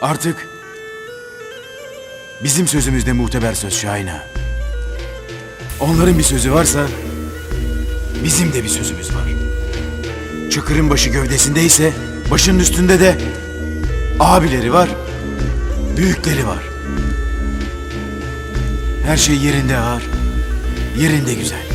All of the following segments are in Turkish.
Artık bizim sözümüzde muteber söz Şahin ağa. Onların bir sözü varsa bizim de bir sözümüz var. Çakırın başı gövdesindeyse başının üstünde de abileri var, büyükleri var. Her şey yerinde ağır, yerinde güzel.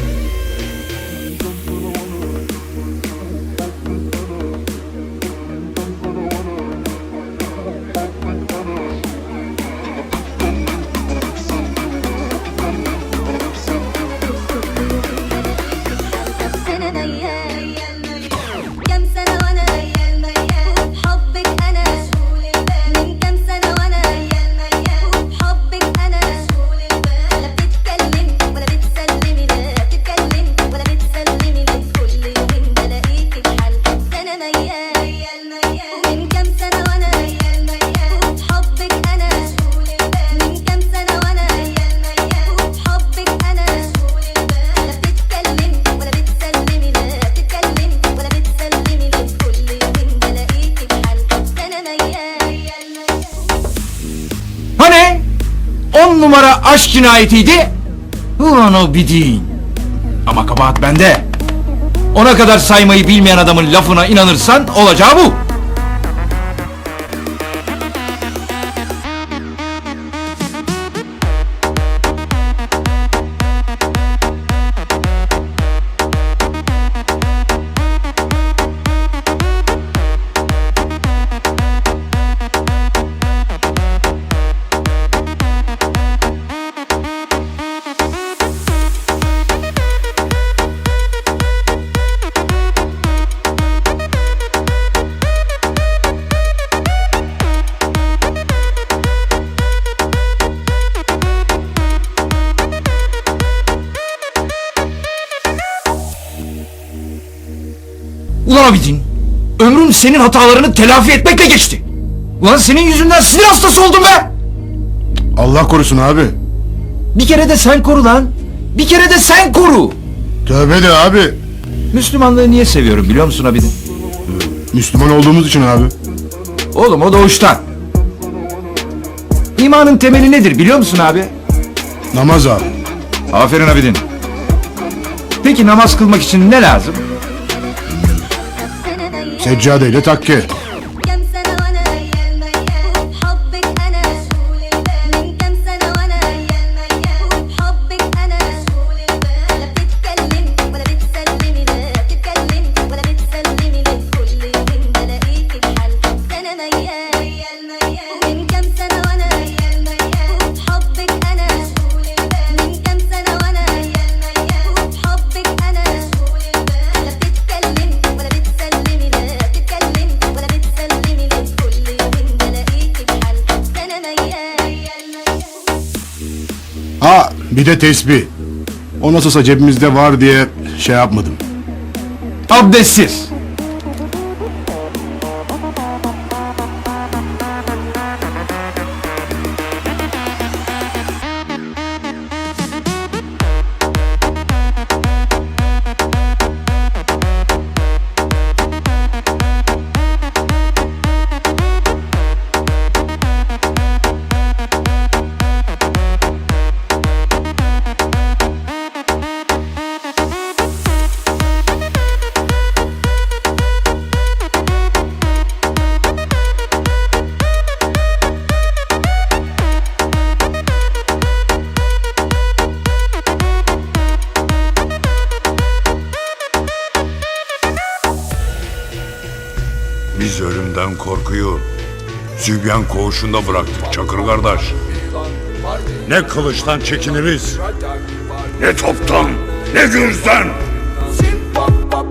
Aşk cinayetiydi. Ulan o bir değil. Ama kabahat bende. Ona kadar saymayı bilmeyen adamın lafına inanırsan olacağı bu. Ulan Abidin, ömrüm senin hatalarını telafi etmekle geçti. Ulan senin yüzünden sinir hastası oldum be. Allah korusun abi. Bir kere de sen koru lan. Bir kere de sen koru. Tövbe de abi. Müslümanlığı niye seviyorum biliyor musun Abidin? Müslüman olduğumuz için abi. Oğlum o doğuştan. İmanın temeli nedir biliyor musun abi? Namaz abi. Aferin Abidin. Peki namaz kılmak için ne lazım? Seccadeyle takke. Bir de tesbih. O nasılsa cebimizde var diye şey yapmadım. Abdestsiz. Biz ölümden korkuyu Sübyan koğuşunda bıraktık Çakır kardeş. Ne kılıçtan çekiniriz, ne toptan, ne gürzden. Папа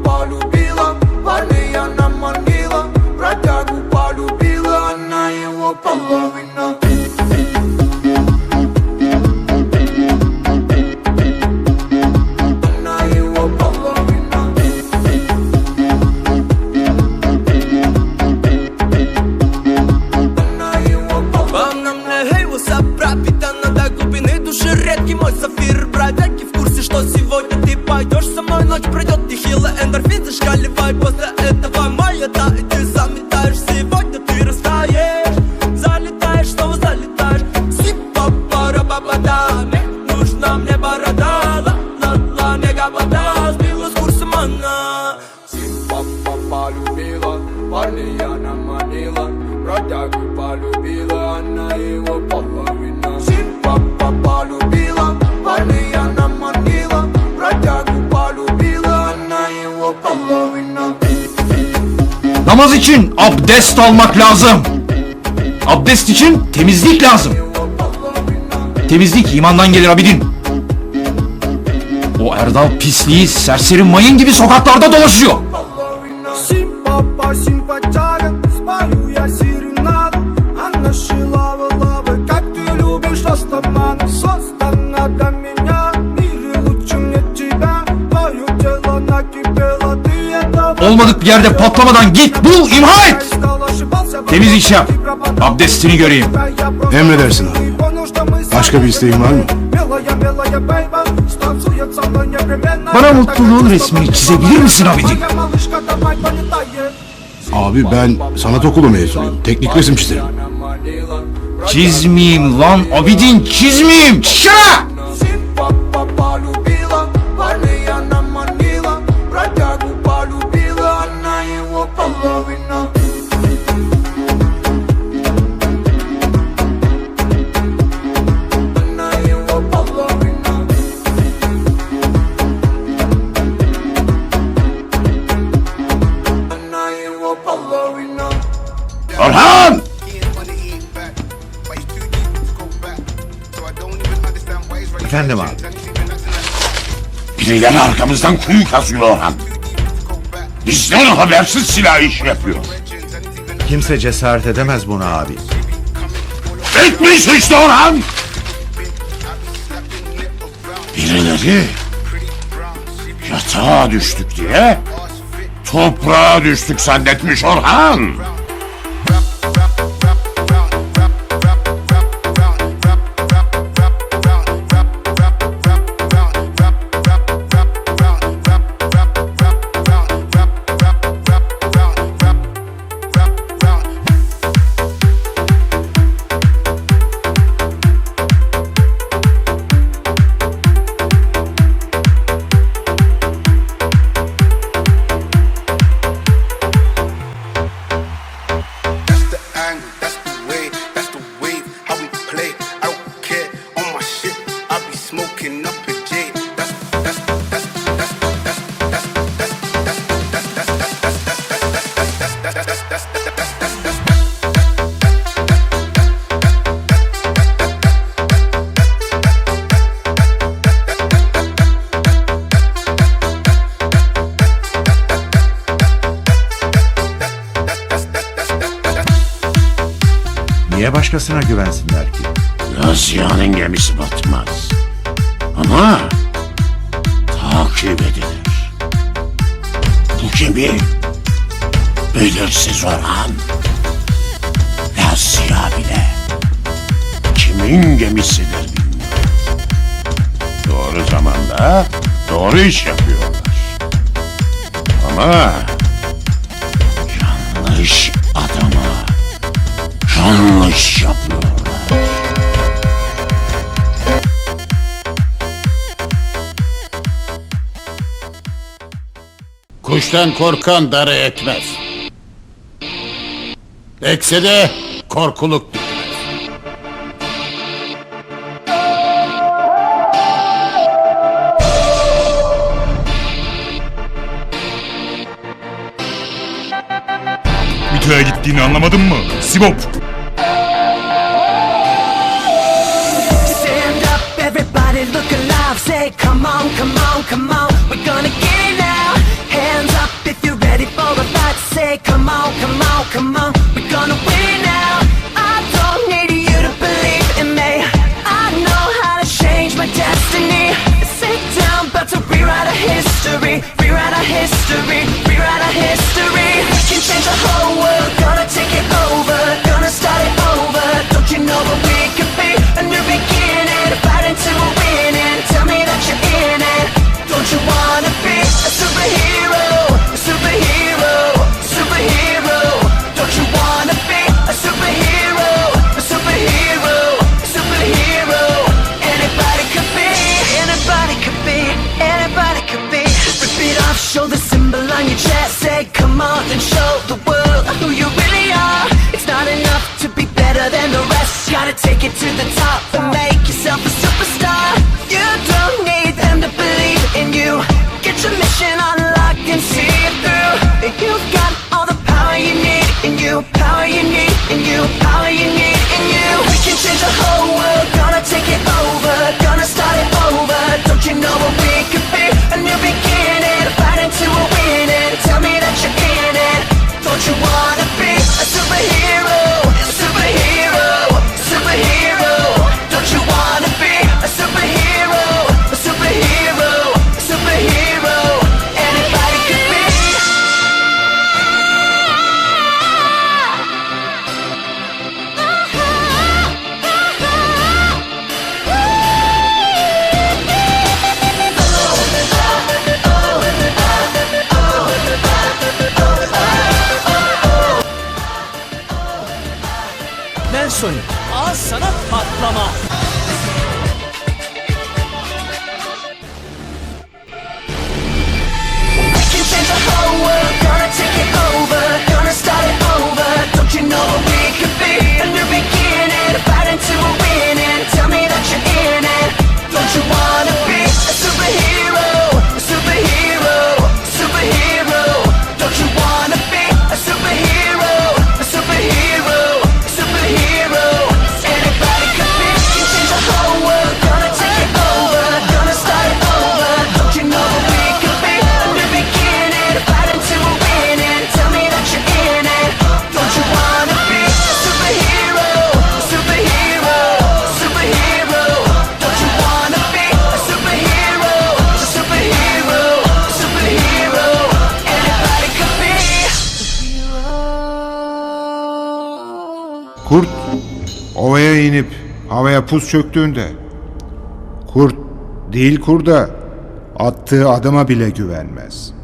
Namaz için abdest almak lazım. Abdest için temizlik lazım. Temizlik imandan gelir abidin. O Erdal pisliği serseri mayın gibi sokaklarda dolaşıyor. Olmadık bir yerde patlamadan git bul imha et. Temiz iş yap. Abdestini göreyim. Emredersin abi. Başka bir isteğin var mı? Bana mutluluğun resmini çizebilir misin abicim? Abi ben sanat okulu mezunuyum. Teknik resim çizerim. Çizmeyeyim lan abidin çizmeyeyim. Şişe! Birileri arkamızdan kuyu kazıyor Orhan. Bizden habersiz silah iş yapıyor. Kimse cesaret edemez buna abi. Etmiş işte Orhan! Birileri yatağa düştük diye toprağa düştük zannetmiş Orhan. Niye başkasına güvensinler ki? Razia'nın gemisi batmaz. Ama takip edilir. Bu gemi belirsiz Orhan. Razia bile kimin gemisidir bilmiyor. Doğru zamanda doğru iş yapıyorlar. Ama yanlış yanlış yapıyorlar. Kuştan korkan darı etmez. Ekse de korkuluk bitmez. Mütü'ye gittiğini anlamadın mı? Sibop! Come on, come on, come on. We're gonna get it now. Hands up if you're ready for the fight. Say, come on, come on, Ovaya inip havaya pus çöktüğünde kurt değil kurda attığı adıma bile güvenmez.''